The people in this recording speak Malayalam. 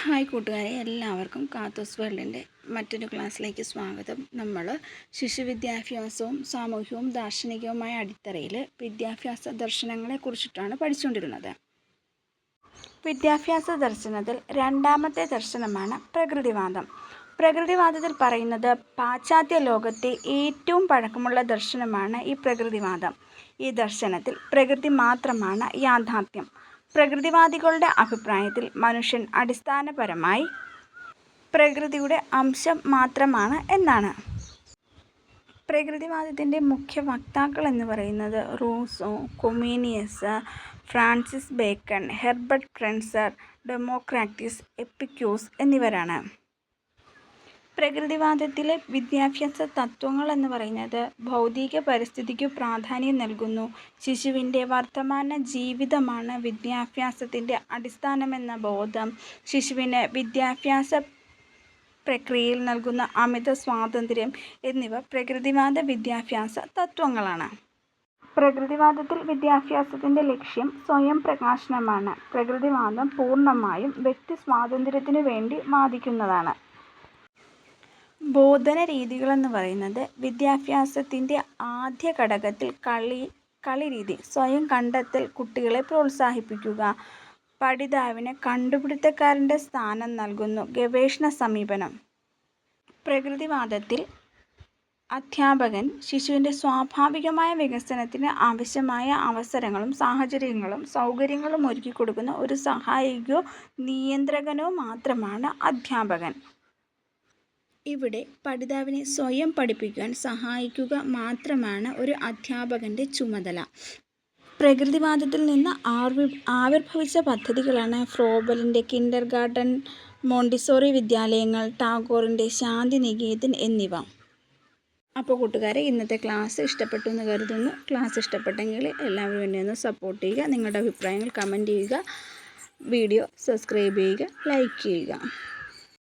ഹായ് കൂട്ടുകാരെ എല്ലാവർക്കും കാത്തോസ് വേൾഡിന്റെ മറ്റൊരു ക്ലാസ്സിലേക്ക് സ്വാഗതം. നമ്മൾ ശിശു ശിശുവിദ്യാഭ്യാസവും സാമൂഹ്യവും ദാർശനികവുമായ അടിത്തറയിൽ വിദ്യാഭ്യാസ ദർശനങ്ങളെ കുറിച്ചിട്ടാണ് പഠിച്ചുകൊണ്ടിരുന്നത്. വിദ്യാഭ്യാസ ദർശനത്തിൽ രണ്ടാമത്തെ ദർശനമാണ് പ്രകൃതിവാദം. പ്രകൃതിവാദത്തിൽ പറയുന്നത് പാശ്ചാത്യ ലോകത്തെ ഏറ്റവും പഴക്കമുള്ള ദർശനമാണ് ഈ പ്രകൃതിവാദം. ഈ ദർശനത്തിൽ പ്രകൃതി മാത്രമാണ് യാഥാർത്ഥ്യം. പ്രകൃതിവാദികളുടെ അഭിപ്രായത്തിൽ മനുഷ്യൻ അടിസ്ഥാനപരമായി പ്രകൃതിയുടെ അംശം മാത്രമാണ് എന്നാണ്. പ്രകൃതിവാദത്തിന്റെ മുഖ്യ വക്താക്കൾ എന്ന് പറയുന്നത് Rousseau Comenius Francis Bacon Herbert Spencer Democritus Epicurus എന്നിവരാണ്. പ്രകൃതിവാദത്തിലെ വിദ്യാഭ്യാസ തത്വങ്ങൾ എന്ന് പറയുന്നത് ഭൗതിക പരിസ്ഥിതിക്ക് പ്രാധാന്യം നൽകുന്നു. ശിശുവിന്റെ വർത്തമാന ജീവിതമാണ് വിദ്യാഭ്യാസത്തിന്റെ അടിസ്ഥാനമെന്ന ബോധം. ശിശുവിന് വിദ്യാഭ്യാസ പ്രക്രിയയിൽ നൽകുന്ന അമിത സ്വാതന്ത്ര്യം എന്നിവ പ്രകൃതിവാദ വിദ്യാഭ്യാസ തത്വങ്ങളാണ്. പ്രകൃതിവാദത്തിൽ വിദ്യാഭ്യാസത്തിന്റെ ലക്ഷ്യം സ്വയം പ്രകാശനമാണ്. പ്രകൃതിവാദം പൂർണമായും വ്യക്തി സ്വാതന്ത്ര്യത്തിനു വേണ്ടി വാദിക്കുന്നതാണ്. ബോധന രീതികളെന്ന് പറയുന്നത് വിദ്യാഭ്യാസത്തിന്റെ ആദ്യ ഘടകത്തിൽ കളി കളി രീതി സ്വയം കണ്ടെത്തൽ കുട്ടികളെ പ്രോത്സാഹിപ്പിക്കുക പഠിതാവിന് കണ്ടുപിടുത്തക്കാരന്റെ സ്ഥാനം നൽകുന്നു ഗവേഷണ സമീപനം. പ്രകൃതിവാദത്തിൽ അധ്യാപകൻ ശിശുവിന്റെ സ്വാഭാവികമായ വികസനത്തിന് ആവശ്യമായ അവസരങ്ങളും സാഹചര്യങ്ങളും സൗകര്യങ്ങളും ഒരുക്കി കൊടുക്കുന്ന ഒരു സഹായികയോ നിയന്ത്രകനോ മാത്രമാണ് അധ്യാപകൻ. ഇവിടെ പഠിതാവിനെ സ്വയം പഠിപ്പിക്കാൻ സഹായിക്കുക മാത്രമാണ് ഒരു അധ്യാപകന്റെ ചുമതല. പ്രകൃതിവാദത്തിൽ നിന്ന് ആർവി ആവിർഭവിച്ച പദ്ധതികളാണ് ഫ്രോബലിന്റെ കിൻഡർ ഗാർഡൻ മോണ്ടിസോറി വിദ്യാലയങ്ങൾ ടാഗോറിന്റെ ശാന്തിനികേതൻ എന്നിവ. അപ്പോൾ കൂട്ടുകാരെ ഇന്നത്തെ ക്ലാസ് ഇഷ്ടപ്പെട്ടു എന്ന് കരുതുന്നു. ക്ലാസ് ഇഷ്ടപ്പെട്ടെങ്കിൽ എല്ലാവരും എന്നെ ഒന്ന് സപ്പോർട്ട് ചെയ്യുക. നിങ്ങളുടെ അഭിപ്രായങ്ങൾ കമന്റ് ചെയ്യുക. വീഡിയോ സബ്സ്ക്രൈബ് ചെയ്യുക. ലൈക്ക് ചെയ്യുക.